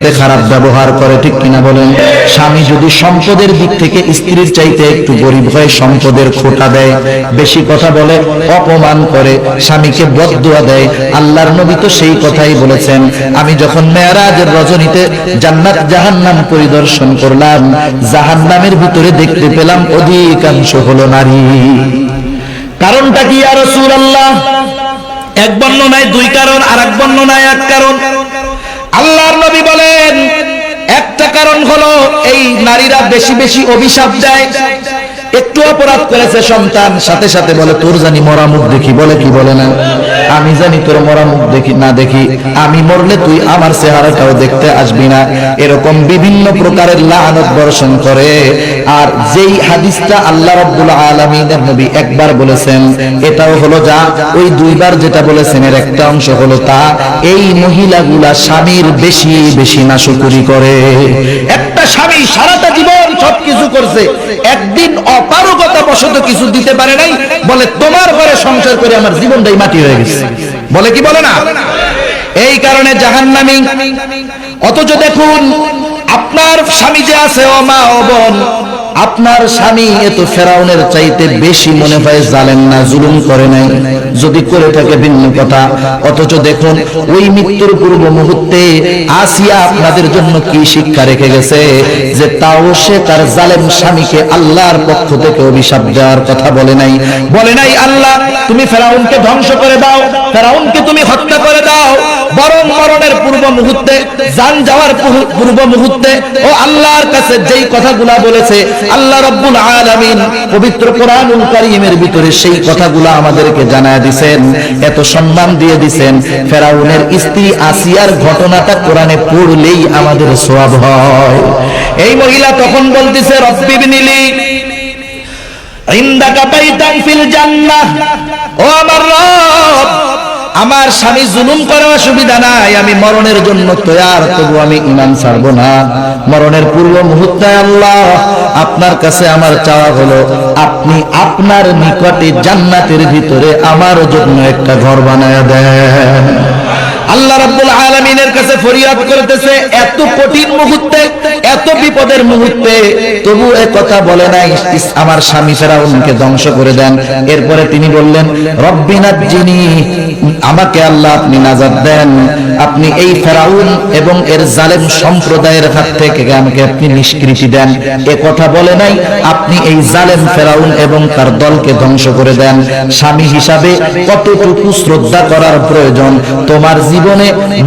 খারাপ ব্যবহার করে, ঠিক কিনা বলেন? স্বামী যদি সম্পদের দিক থেকে স্ত্রীর চাইতে একটু গরিব হয় সম্পদের খোটা দেয়, বেশি কথা বলে, অপমান করে, স্বামীকে বদুয়া দেয়, আল্লাহর নবী তো সেই কথাই বলেছেন। আমি যখন মেয়ারাজের রজনীতে জান্নাত জাহান্নাম পরিদর্শন করলাম, জাহান্নামের ভিতরে দেখতে পেলাম অধিকাংশ হলো নারী। কারণটা কি আর রাসূলুল্লাহ? এক বর্ণনায় দুই কারণ আর এক বর্ণনায় এক কারণ। আল্লাহর নবী বলেন একটা কারণ হলো এই নারীরা বেশি বেশি অভিশাপ দেয়। একটু অপরাধ করেছে সন্তান, সাথে সাথে বলে, তোর জানি মরা মুখ দেখি। বলে কি বলে না? আমি জানি তোর মরা মুখ দেখি, না দেখি। আমি মরলে তুই আমার চেহারাটাও দেখতে আসবি না। এরকম বিভিন্ন প্রকারের লানত বর্ষণ করে। আর যেই হাদিসটা আল্লাহ রাব্বুল আলামিনের নবী একবার বলেছেন, এটাও হলো যা, ওই দুইবার যেটা বলেছেন, এর একটা অংশ হলো তা, এই মহিলাগুলা স্বামীর বেশি বেশি নাশকরি করে। একটা স্বামী সারাটা জীবন সবকিছু করছে। একদিন অপারগতা বশত কিছু দিতে পারে নাই, বলে তোমার ঘরে সংসার করে আমার জীবনটাই মাটি হয়ে গেছে। বলে কি বলে না? এই কারণে জাহান্নামী, অথচ দেখুন, আপনার স্বামী যে আছে, ও মা, ও বোন আপনার স্বামী এত ফেরাউনের চাইতে বেশি মনে হয় জালেন না, জুলুম করে নাই। যদি করে থাকে ভিন্ন কথা। অথচ দেখুন, ওই মৃত্যুর পূর্ব মুহূর্তে আসিয়া আপনাদের জন্য কি শিক্ষা রেখে গেছে? যে তাও সে তার জালেম স্বামীকে আল্লাহর পক্ষ থেকে অভিশাপ দেওয়ার কথা বলে নাই। বলে নাই, আল্লাহ, তুমি ফেরাউনকে ধ্বংস করে দাও। ফেরাউনকে তুমি হত্যা বরং মরণের পূর্ব মুহূর্তে জান যাওয়ার পূর্ব মুহূর্তে, ও আল্লাহর কাছে যেই কথাগুলা বলেছে, আল্লাহ রব্বুল আলামিন পবিত্র কোরআনুল কারীমের ভিতরে সেই কথাগুলা আমাদেরকে জানায় দিবেন এত সম্মান দিয়ে দিবেন ফেরাউনের স্ত্রী আসিয়ার ঘটনাটা কোরআনে পড়লেই আমাদের সওয়াব হয়। এই মহিলা তখন বলতেছে, রব্বি বিনিলি, ইন্দাকা বাইতান ফিল জান্নাহ, ও আমার রব আমার স্বামী জুলুম করে অসুবিধা নাই, আমি মরণের জন্য তৈয়ার, তবু আমি ইমান ছাড়ব না। মরণের পূর্ব মুহূর্তে আল্লাহ আপনার কাছে আমার চাওয়া হলো, আপনি আপনার নিকটে জান্নাতের ভিতরে আমার জন্য একটা ঘর বানায় দেন। আল্লাহ রাব্বুল আলামিনের কাছে ফরিয়াদ করতেছে, এত কঠিন মুহূর্তে, এত বিপদের মুহূর্তে। তবু এ কথা বলে নাই আমার স্বামী ফেরাউনকে ধ্বংস করে দেন। এরপরে তিনি বললেন রব্বিনাত যিনি আমাকে আল্লাহ আপনি নাজাত দেন। আপনি এই ফেরাউন এবং এর জালেম সম্প্রদায়ের হাত থেকে আমাকে আপনি নিষ্কৃতি দেন। এ কথা বলে নাই, আপনি এই জালেম ফেরাউন এবং তার দলকে ধ্বংস করে দেন। স্বামী হিসাবে কতটুকু শ্রদ্ধা করার প্রয়োজন? তোমার জীবনে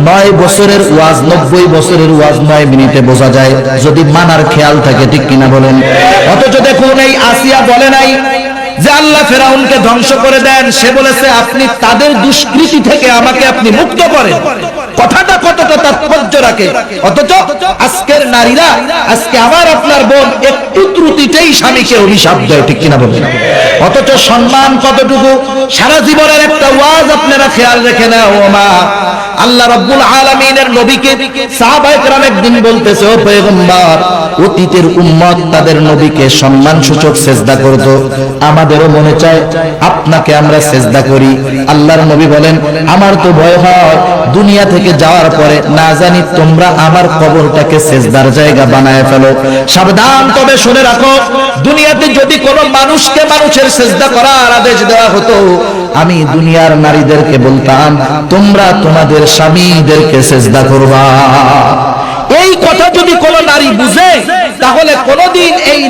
নয় বছরের ওয়াজ, নব্বই বছরের ওয়াজ নয় মিনিটে বোঝা যায়। যদি মানার খেয়াল থাকে, ঠিক কিনা বলেন? অথচ দেখুন, এই আসিয়া বলে নাই যে আল্লাহ ফেরাউনকে ধ্বংস করে দেন। সে বলেছে, আপনি তাদের দুষ্কৃতি থেকে আমাকে আপনি মুক্ত করেন। কথাটা কতটা তাৎপর্য রাখে? অথচ আজকের নারীরা, আজকে আমার আপনার বোন, একটু ত্রুটিতেই স্বামীকে অভিশাপ দেয়, ঠিক কিনা বলেন? অথচ সম্মান কতটুকু? সারা জীবনের একটা ওয়াজ আপনারা খেয়াল রেখে না ও মা। আল্লাহ রাব্বুল আলামিনের নবীকে সাহাবায়ে কেরাম একদিন বলতেছে, ও পয়গম্বর, অতীতের উম্মত তাদের নবীকে সম্মান সূচক সেজদা করত। আমাদেরও মনে চায়, আপনাকে আমরা সেজদা করি। আল্লাহর নবী বলেন, আমার তো ভয় হয়, দুনিয়া থেকে যাওয়ার পরে না জানি তোমরা আমার কবরটাকে সেজদার জায়গা বানায় ফেলো। সাবধান, তবে শুনে রাখো, দুনিয়াতে যদি কোনো মানুষকে মানুষের সেজদা করার আদেশ দেওয়া হতো, আমি দুনিয়ার নারীদেরকে বলতাম, তোমরা তোমাদের স্বামীদেরকে সেজদা করবা। এই কথা যদি কোন নারী বুঝে, তাহলে কোনদিন এই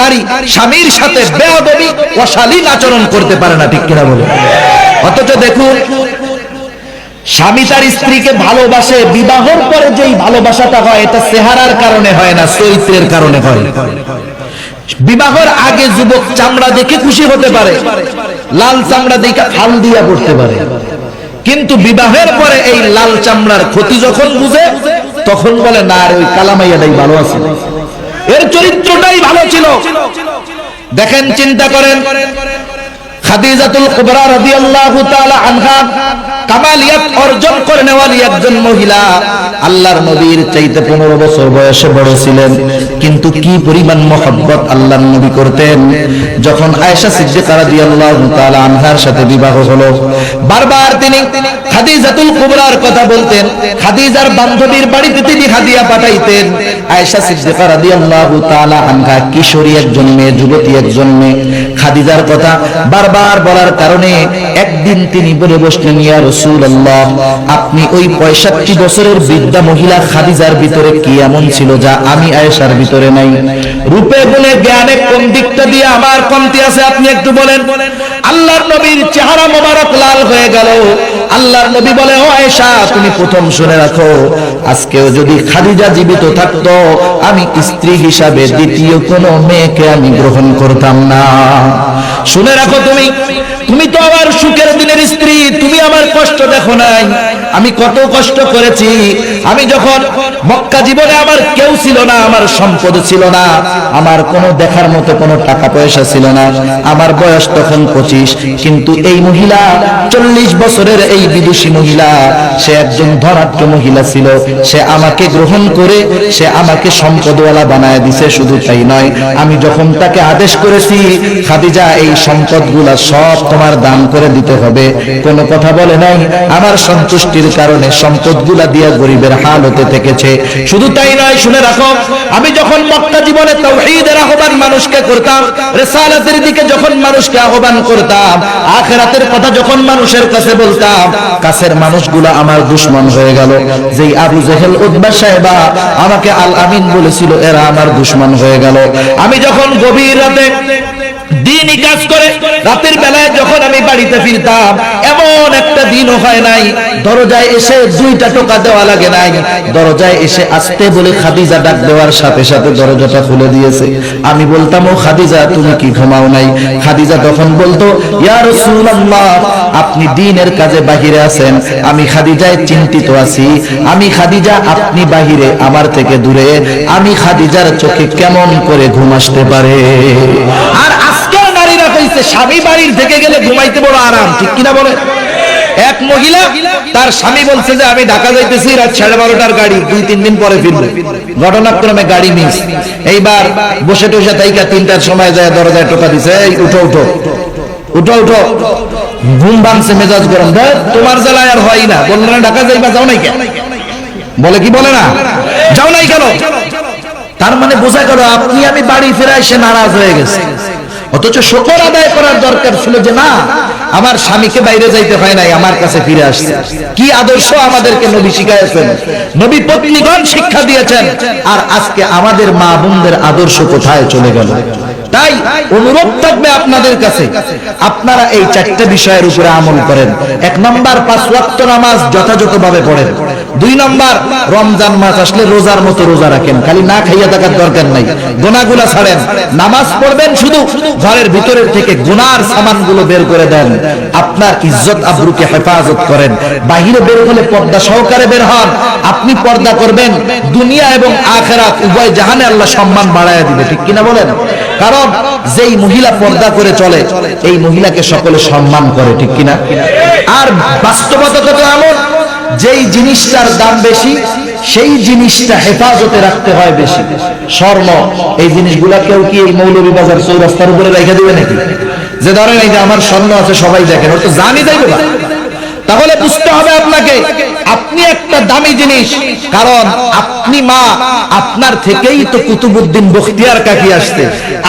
নারী স্বামীর সাথে বেয়াদবি, অশালীন আচরণ করতে পারে না, ঠিক কিনা বলে? অথচ দেখুন স্বামী তার স্ত্রীকে ভালোবাসে, বিবাহর পরে যেই ভালোবাসাটা হয়, এটা চেহারার কারণে হয় না, চরিত্রের কারণে হয়। বিবাহের আগে যুবক চামড়া দেখে খুশি হতে পারে, লাল চামড়া দেখে ফাল দিয়া পড়তে পারে। কিন্তু বিবাহের পরে এই লাল চামড়ার ক্ষতি যখন বুঝে, তখন বলে, না রে, ওই কালামাইয়াটাই ভালো আছে। এর চরিত্রটাই ভালো ছিল। দেখেন, চিন্তা করেন খাদিজাতুল কুবরা রাদিয়াল্লাহু তাআলা আনহা কামালিয়াত অর্জন করে নেওয়ালি একজন মহিলা। আল্লাহর নবীর চাইতে পনেরো বছর বয়সে বড় ছিলেন। কিন্তু কি পরিমাণ মহব্বত আল্লাহর নবী করতেন। যখন আয়েশা সিদ্দিকা রাদিয়াল্লাহু তাআলা আনহার সাথে বিবাহ হলো, বারবার তিনি খাদিজাতুল কুবরার কথা বলতেন। খাদিজার বান্ধবীর বাড়িতে তিনি হাদিয়া পাঠাইতেন। আয়েশা সিদ্দিকা রাদিয়াল্লাহু তাআলা আনহা কিশোরী একজন মেয়ে, যুবতী একজন মেয়ে। খাদিজার কথা বারবার বলার কারণে একদিন তিনি বলে বসলেন, ইয়া রাসূলুল্লাহ, আপনি ওই 65 বছরের বৃদ্ধা মহিলা খাদিজার ভিতরে কি এমন ছিল যা আমি আয়েশার ভিতরে নাই? রূপে গুণে জ্ঞানে কোন দিকটা দিয়ে আমার কমতি আছে, আপনি একটু বলেন। আল্লাহর নবীর চেহারা মোবারক লাল হয়ে গেল। আল্লাহর নবী বলে, ও আয়েশা, তুমি প্রথম শুনে রাখো আজকেও যদি খাদিজা জীবিত থাকত, আমি স্ত্রী হিসাবে দ্বিতীয় কোনো মেয়েকে আমি গ্রহণ করতাম না। শুনে রাখো তুমি তুমি তো আমার সুখের দিনের স্ত্রী, তুমি আমার কষ্ট দেখো নাই। আমি কত কষ্ট করেছি। আমি যখন মক্কা জীবনে আমার কেউ ছিল না, আমার সম্পদ ছিল না, আমার কোনো দেখার মতো কোনো টাকা পয়সা ছিল না। আমার বয়স তখন পঁচিশ, কিন্তু এই মহিলা, চল্লিশ বছরের এই বিদুষী মহিলা, সে একজন ধনাঢ্য মহিলা ছিল। সে আমাকে গ্রহণ করে, সে আমাকে সম্পদওয়ালা বানায় দিছে, শুধু তাই নয়। আমি যখন তাকে আদেশ করেছি, খাদিজা, এই সম্পদগুলা সব তোমার দান করে দিতে হবে। কোনো কথা বলে নাই, আমার সন্তুষ্টির কারণে সম্পদগুলা দিয়া গরিবের হাল হতে থেকেছে। শুধু তাই নয়, শুনে রাখো, আমি যখন মক্কা জীবনে তাওহীদের আহ্বান মানুষকে করতাম, রিসালাতের দিকে যখন মানুষকে আহ্বান করতাম, আখিরাতের কথা যখন মানুষের কাছে বলতাম, কাছের মানুষগুলো আমার দুশ্মন হয়ে গেল। যেই আবু জেহেল উদ্বা সাহেবা আমাকে আল আমিন বলেছিল, এরা আমার দুশ্মন হয়ে গেল। আমি যখন গভীর রাতে দিনই কাজ করে। রাতের বেলায় যখন আমি বাড়িতে ফিরতাম, এমন একটা দিনও হয় নাই। দরজায় এসে দুইটা টোকা দেওয়া লাগে নাই। দরজায় এসে আসতে বলে খাদিজা ডাক দেওয়ার সাথে সাথে দরজাটা খুলে দিয়েছে। আমি বলতাম, ও খাদিজা, তুমি কি ঘুমাও নাই? খাদিজা তখন বলতো, ইয়া রাসূলুল্লাহ, আপনি দিনের কাজে বাহিরে আছেন। আমি খাদিজায় চিন্তিত আছি। আমি খাদিজা, আপনি বাহিরে, আমার থেকে দূরে। আমি খাদিজার চোখে কেমন করে ঘুম আসতে পারে? আর কইছে স্বামী বাড়ির থেকে গেলে ঘুমাইতে বড় আরাম, ঠিক কিনা বলে? এক মহিলা, তার স্বামী বলছে যে, আমি ঢাকা যাইতেছি, রাত সাড়ে বারোটার গাড়ি, দুই, তিন দিন পরে ফিরবো। ঘটনাক্রমে গাড়ি মিস। এইবার বসে টসে তাইকা তিনটার সময় যায়, দরজায় টোকা দিছে, এই, উঠো উঠো। উঠো উঠো। ঘুম ভাঙছে, মেজাজ গরম। তোমার জ্বালায় আর হয় না। বলল, না, ঢাকা যাইবা, যাও নাই কেন? বলে, কি বলে না? যাও নাই কেন? তার মানে বোঝা গেল, আপনি, আমি বাড়ি ফেরা এসে নারাজ হয়ে গেছে। অথচ শকর আদায় করার দরকার ছিল যে না, আমার স্বামীকে বাইরে যাইতে হয় নাই, আমার কাছে ফিরে আসছে। কি আদর্শ আমাদেরকে নবী শিখাইছেন নবী পত্নীগণ শিক্ষা দিয়েছেন, আর আজকে আমাদের মা বোনদের আদর্শ কোথায় চলে গেল? তাই অনুরোধ থাকবে আপনাদের কাছে। আপনারা এই চারটে বিষয়ের উপরে আমল করেন। এক নম্বর, পাঁচ ওয়াক্ত নামাজ যথাযথভাবে পড়েন। দুই নম্বর, রমজান মাস আসলে রোজার মতো রোজা রাখেন। খালি না খাইয়া থাকার দরকার নাই। গোনাগুলা ছাড়েন। নামাজ পড়বেন শুধু ঘরের ভিতরের থেকে গুনার সামানগুলো বের করে দেন। আপনার ইজ্জত আবরুকে হেফাজত করেন। বাহিরে বের হলে পর্দা সহকারে বের হন। আপনি পর্দা করবেন। দুনিয়া এবং আখেরাত উভয় জাহানে আল্লাহ সম্মান বাড়ায় দিবে। ঠিক কিনা বলেন? কারণ যেই মহিলা পর্দা করে চলে, এই মহিলাকে সকলে সম্মান করে, ঠিক কিনা? আর বাস্তবতা কত এমন, যেই জিনিসটার দাম বেশি, সেই জিনিসটা হেফাজতে রাখতে হয় বেশি। স্বর্ণ, এই জিনিসগুলা কেউ কি এই মৌলভীবাজার চৌরাস্তার উপরে রেখে দিবে নাকি? যে ধরেন এই যে আমার স্বর্ণ আছে, সবাই দেখেন ওর তো জানি যাইবে না তাহলে বুঝতে হবে আপনাকে, আপনি একটা দামি জিনিস, কারণ আপনি মা, আপনার থেকেই তো কুতুবুদ্দিন বখতিয়ার কাকি আসছে।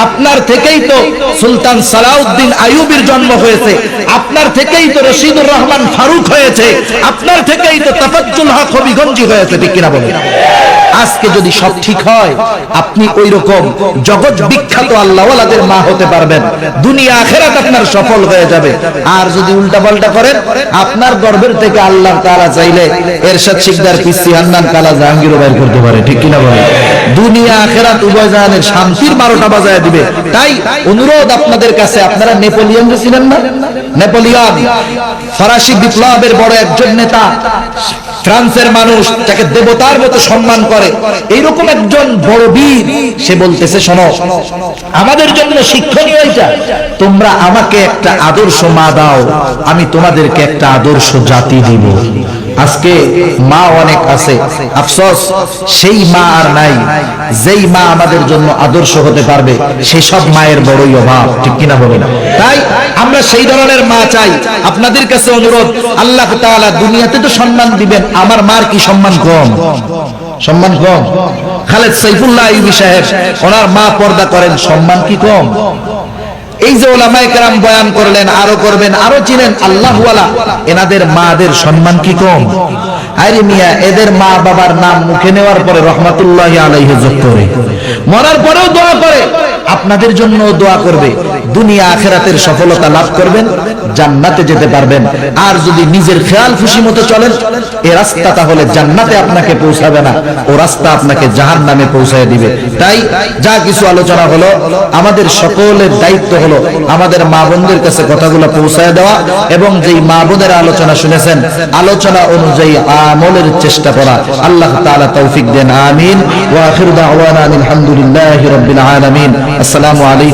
আপনার থেকেই তো সুলতান সালাউদ্দিন আইয়ুবের জন্ম হয়েছে। আপনার থেকেই তো রশিদুর রহমান ফারুক হয়েছে। আপনার থেকেই তো তাফাজ্জুল হক হবিগঞ্জি হয়েছে, ঠিক কিনা বলেন? আজকে যদি সব ঠিক হয়, আপনি ওই রকম জগৎ বিখ্যাত আল্লাহওয়ালাদের মা হতে পারবেন। দুনিয়া, আখেরাত আপনার সফল হয়ে যাবে। আর যদি উল্টা পাল্টা করেন, আপনার গর্ভের থেকে আল্লাহ তাআলা চাইলে এরশাদ শিকদার পিসি হান্নান, কালা জাহাঙ্গীর বের করতে পারে। ঠিক কিনা বলে দুনিয়া, আখেরাত উভয় জাহানের শান্তির বারোটা বাজায় দিবে। তাই অনুরোধ আপনাদের কাছে, আপনারা নেপোলিয়ন ছিলেন না? নেপোলিয়ন, ফরাসি বিপ্লবের বড় একজন নেতা ফ্রান্সের মানুষ যাকে দেবতার মতো সম্মান করে, এইরকম একজন বড় বীর, সে বলতেছে, শোনো, আমাদের জন্য শিক্ষণীয় এটা, তোমরা আমাকে একটা আদর্শ মা দাও, আমি তোমাদেরকে একটা আদর্শ জাতি দিব। আজকে মা অনেক আছে। আফসোস, সেই মা আর নাই। যেই মা আমাদের জন্য আদর্শ হতে পারবে সেই সব মায়ের বড়ই অভাব, ঠিক কিনা বলে না তাই আমরা সেই ধরনের মা চাই। আপনাদের কাছে অনুরোধ, আল্লাহ তাআলা দুনিয়াতে তো সম্মান দিবেন, আমার মার কি সম্মান কম? সম্মান কম? খালেদ সাইফুল্লাহ সাহেব, ওনার মা পর্দা করেন, সম্মান কি কম? এই যে ওলামায় কেরাম বয়ান করলেন, আরও করবেন, আরও চিনেন আল্লাহ এনাদের মাদের সম্মান কি কম? আরে মিয়া, এদের মা বাবার নাম মুখে নেওয়ার পরে রহমাতুল্লাহ আলাইহি যোগ করে মরার পরেও দোয়া করে, আপনাদের জন্য দোয়া করবে, দুনিয়া আখেরাতের সফলতা লাভ করবেন জান্নাতে যেতে পারবেন। আর যদি নিজের খেয়াল খুশি মতো চলেন, এ রাস্তা তাহলে জান্নাতে আপনাকে পৌঁছাবে না। ও রাস্তা আপনাকে জাহান নামে পৌঁছায় দিবে। তাই যা কিছু আলোচনা হলো, আমাদের সকলের দায়িত্ব হলো আমাদের মা বোনদের কাছে কথাগুলো পৌঁছায় দেওয়া এবং যেই মা বোনের আলোচনা শুনেছেন, আলোচনা অনুযায়ী আমলের চেষ্টা করা। আল্লাহ তাআলা তৌফিক দেন, আমিন। ওয়া আখিরু দাওয়ানা আলহামদুলিল্লাহি রাব্বিল আলামিন। আসসালামু আলাইকুম।